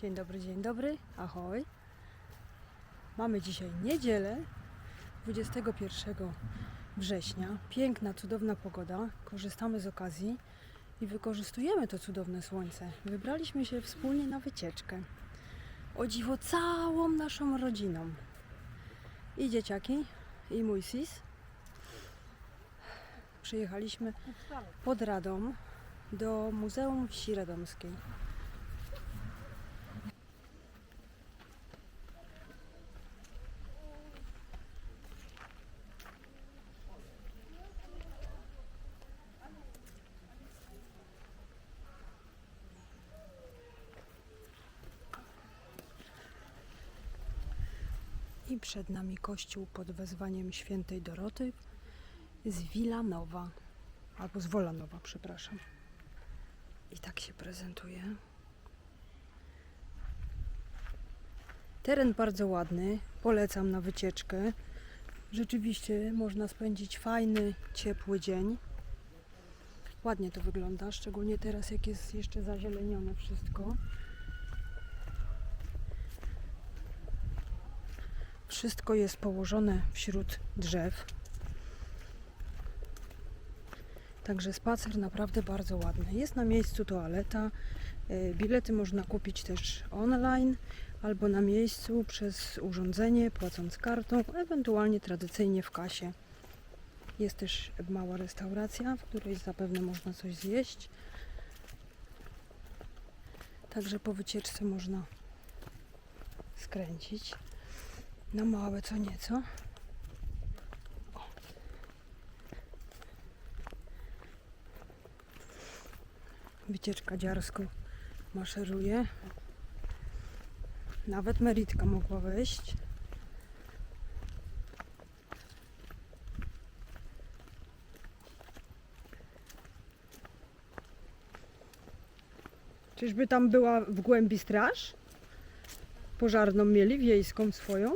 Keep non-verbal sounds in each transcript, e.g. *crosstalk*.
Dzień dobry, dzień dobry. Ahoj. Mamy dzisiaj niedzielę, 21 września. Piękna, cudowna pogoda. Korzystamy z okazji i wykorzystujemy to cudowne słońce. Wybraliśmy się wspólnie na wycieczkę. O dziwo całą naszą rodziną. I dzieciaki, i mój sis. Przyjechaliśmy pod Radom do Muzeum Wsi Radomskiej. Przed nami kościół pod wezwaniem świętej Doroty z Wilanowa, albo z Wolanowa, przepraszam. I tak się prezentuje. Teren bardzo ładny, polecam na wycieczkę. Rzeczywiście można spędzić fajny, ciepły dzień. Ładnie to wygląda, szczególnie teraz, jak jest jeszcze zazielenione wszystko. Wszystko jest położone wśród drzew. Także spacer naprawdę bardzo ładny. Jest na miejscu toaleta. y, Bilety można kupić też online albo na miejscu przez urządzenie, płacąc kartą, ewentualnie tradycyjnie w kasie. Jest też mała restauracja, w której zapewne można coś zjeść. Także po wycieczce można skręcić na małe co nieco. Wycieczka dziarsko maszeruje. Nawet Meritka mogła wejść. Czyżby tam była w głębi straż? Pożarną mieli, wiejską swoją?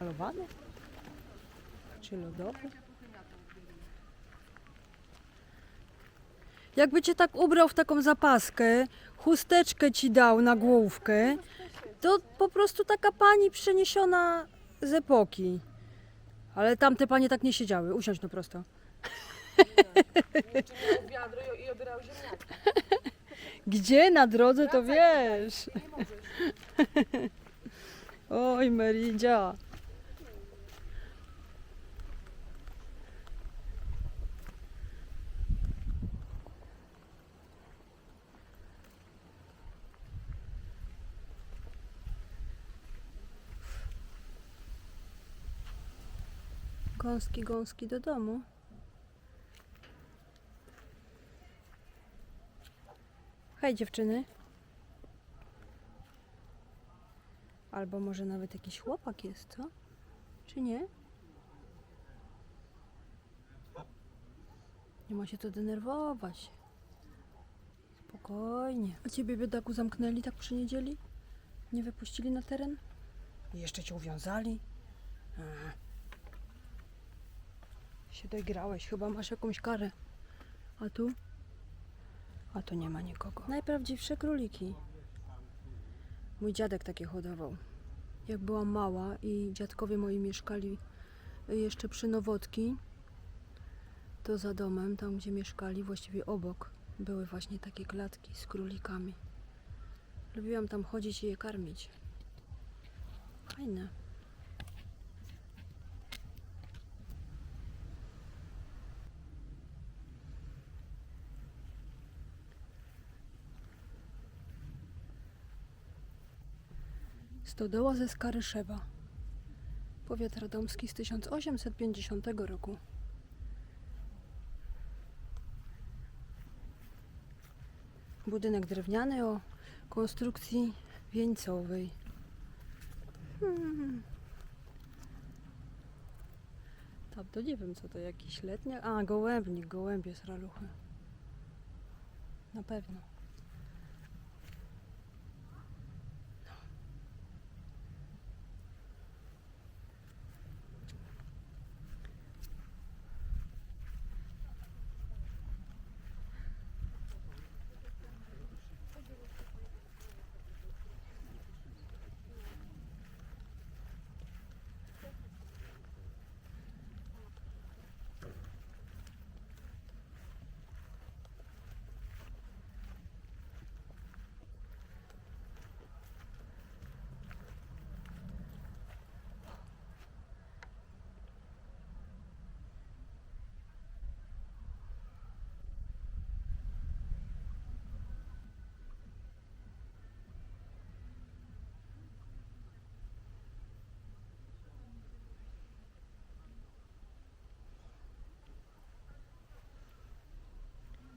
Malowany? Czy lodowy? Jakby cię tak ubrał w taką zapaskę, chusteczkę ci dał na główkę, to po prostu taka pani przeniesiona z epoki. Ale tamte panie tak nie siedziały. Usiądź no prosto. Wiadro i- i obierał ziemniaki. Gdzie na drodze to wiesz. *laughs* Oj, Meridzia. Gąski, gąski do domu. Hej dziewczyny. Albo może nawet jakiś chłopak jest, co? Czy nie? Nie ma się to denerwować. Spokojnie. A ciebie biedaku zamknęli tak przy niedzieli? Nie wypuścili na teren? I jeszcze cię uwiązali? A. Się doigrałeś, chyba masz jakąś karę. A tu? A tu nie ma nikogo. Najprawdziwsze króliki. Mój dziadek takie hodował. Jak byłam mała i dziadkowie moi mieszkali jeszcze przy Nowotki, to za domem, tam gdzie mieszkali, właściwie obok, były właśnie takie klatki z królikami. Lubiłam tam chodzić i je karmić. Fajne. Stodoła ze Skaryszewa. Powiat radomski z 1850 roku. Budynek drewniany o konstrukcji wieńcowej. Hmm. Tam to nie wiem co to jakiś letniak. A, gołębnik, gołębie z raluchy. Na pewno.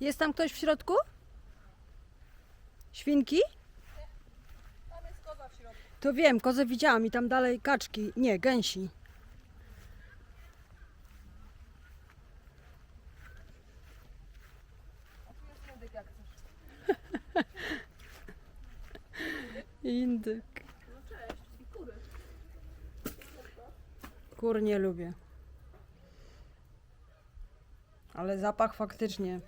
Jest tam ktoś w środku? Świnki? Tam jest koza w środku. To wiem, kozę widziałam i tam dalej kaczki. Nie, gęsi. *laughs* Indyk. No cześć. I kury. Kur nie lubię. Ale zapach faktycznie.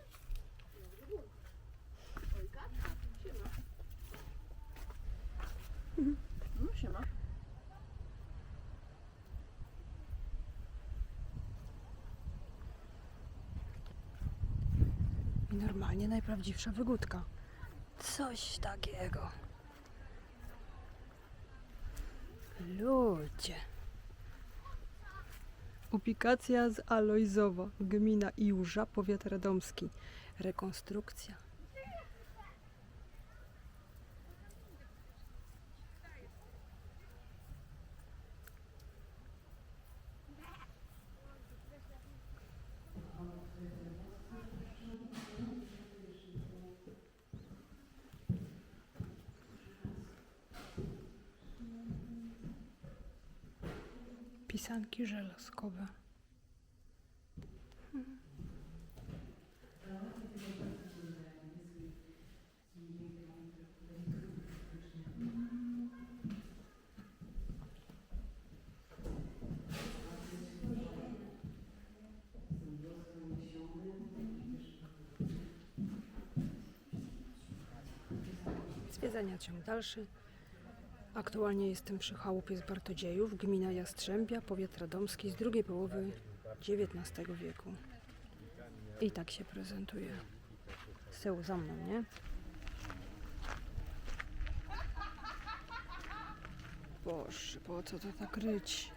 Normalnie najprawdziwsza wygódka. Coś takiego. Ludzie. Ubikacja z Alojzowa, gmina Iłża, powiat radomski. Rekonstrukcja. Pisanki żelazkowe. Zwiedzania ciąg dalszy. Aktualnie jestem przy chałupie z Bartodziejów, gmina Jastrzębia, powiat radomski z drugiej połowy XIX wieku. I tak się prezentuje. Z tyłu za mną, nie? Boże, po co to tak ryć?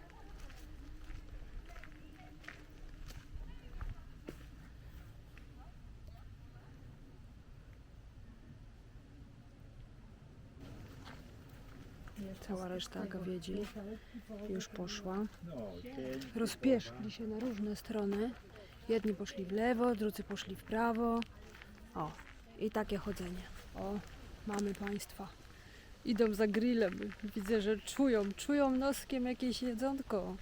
Cała reszta gawiedzi już poszła. Rozpieszli się na różne strony. Jedni poszli w lewo, drudzy poszli w prawo. O, i takie chodzenie. O, mamy Państwa. Idą za grillem. Widzę, że czują, czują noskiem jakieś jedzonko.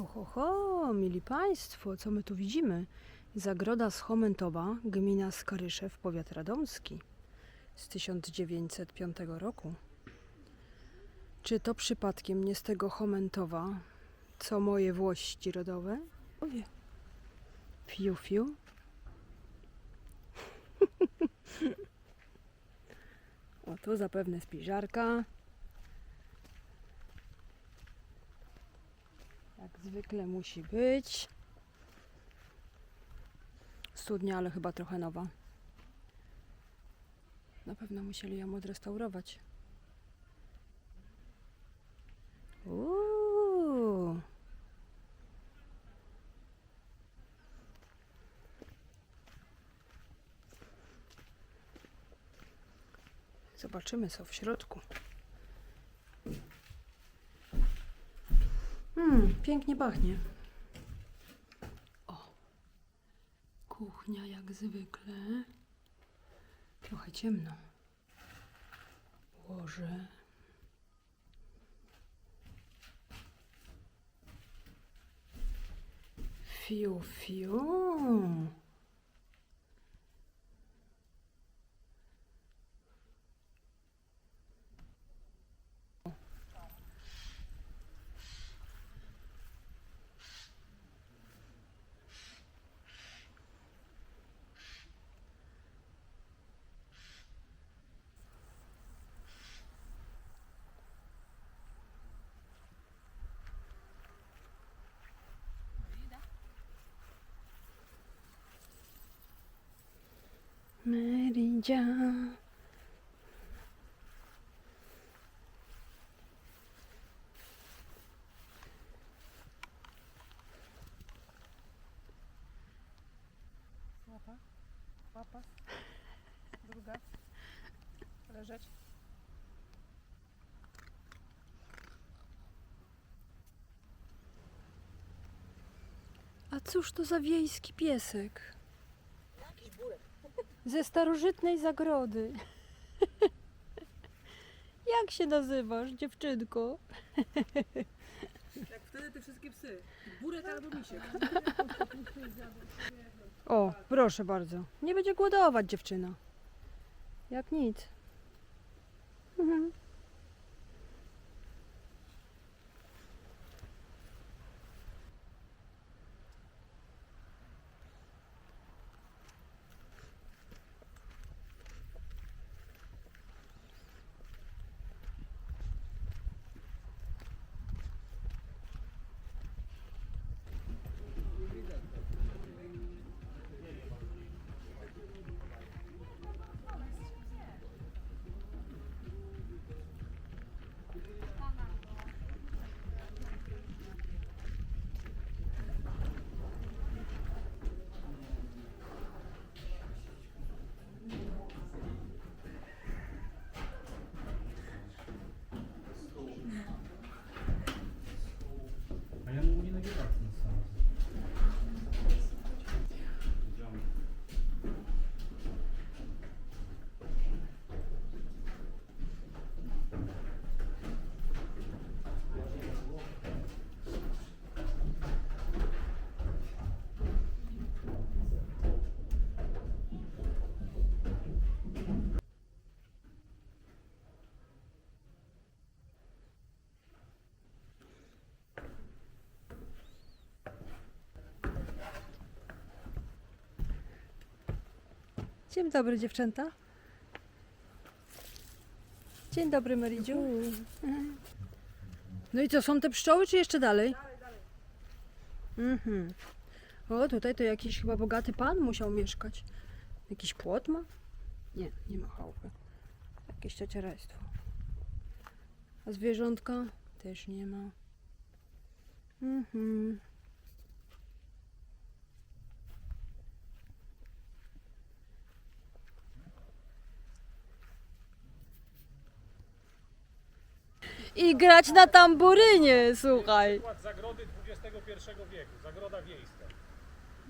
Oho, mili Państwo, co my tu widzimy? Zagroda z Chomentowa, gmina Skaryszew, powiat radomski z 1905 roku. Czy to przypadkiem nie z tego Chomentowa, co moje włości rodowe? Powie. Fiu, fiu. *laughs* o, tu zapewne spiżarka. Jak zwykle musi być. Studnia, ale chyba trochę nowa. Na pewno musieli ją odrestaurować. Uuu. Zobaczymy co w środku. Hmm, pięknie pachnie. O. Kuchnia jak zwykle. Trochę ciemno. Łoże. Fiu, fiu. Dzia. Łapa. Łapa. Druga. Leżeć. A cóż to za wiejski piesek? Ze starożytnej zagrody. *laughs* Jak się nazywasz, dziewczynko? Jak wtedy te wszystkie psy. Burek albo misiek. O, proszę bardzo. Nie będzie głodować dziewczyna. Jak nic. Mhm. Dzień dobry dziewczęta. Dzień dobry Meridziu. No i co, są te pszczoły czy jeszcze dalej? Mhm. O, tutaj to jakiś chyba bogaty pan musiał mieszkać. Jakiś płot ma? Nie, nie ma chałupy. Jakieś ciociarestwo. A zwierzątka? Też nie ma. Mhm. I grać na tamburynie, słuchaj. Przykład zagrody XXI wieku, zagroda wiejska.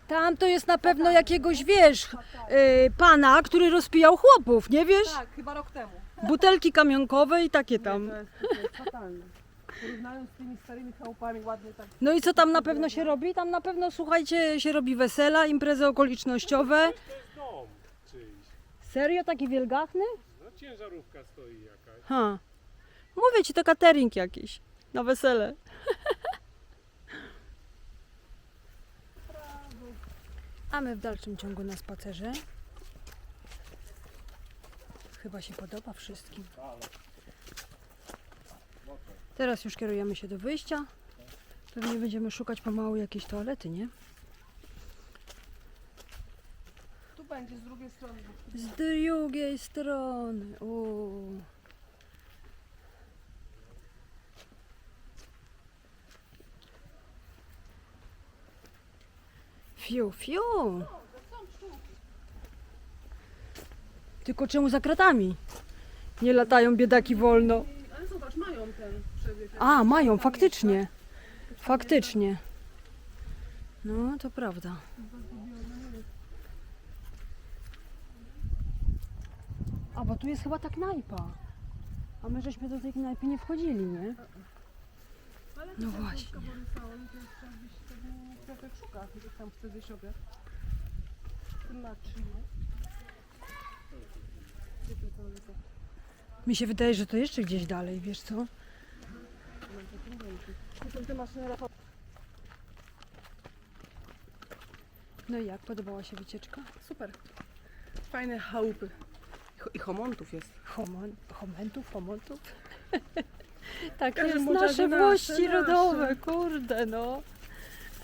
Tam to jest na pewno jakiegoś, wiesz, y, pana, który rozpijał chłopów, nie wiesz? Tak, chyba rok temu. Butelki kamionkowe i takie tam. To jest, fatalne. Porównując z tymi starymi chałupami ładnie tak. No i co tam na pewno się robi? Tam na pewno, słuchajcie, się robi wesela, imprezy okolicznościowe. To jest dom czyjś. Serio, taki wielgachny? No ciężarówka stoi jakaś. Ha. Mówię ci, to catering jakiś na wesele. A my w dalszym ciągu na spacerze. Chyba się podoba wszystkim. Teraz już kierujemy się do wyjścia. Pewnie będziemy szukać pomału jakiejś toalety, nie? Tu będzie z drugiej strony. Z drugiej strony. Uuu. Fiu, fiu. Tylko czemu za kratami? Nie latają biedaki wolno. Ale zobacz, mają ten przebieg. A, mają, faktycznie. Faktycznie. No, to prawda. A, bo tu jest chyba ta knajpa. A my żeśmy do tej knajpy nie wchodzili, nie? No właśnie. To Piotrek szuka, gdzieś tam chce zjeść obiad. Na trzy, nie? Gdzie to? Mi się wydaje, że to jeszcze gdzieś dalej, wiesz co? No to są te maszyny Rafał. No i jak? Podobała się wycieczka? Super. Fajne chałupy. I cho- I homontów jest. Homon, homentów, homontów? *laughs* tak, Każdy jest nasze nasze, włości nasze. rodowe, kurde no.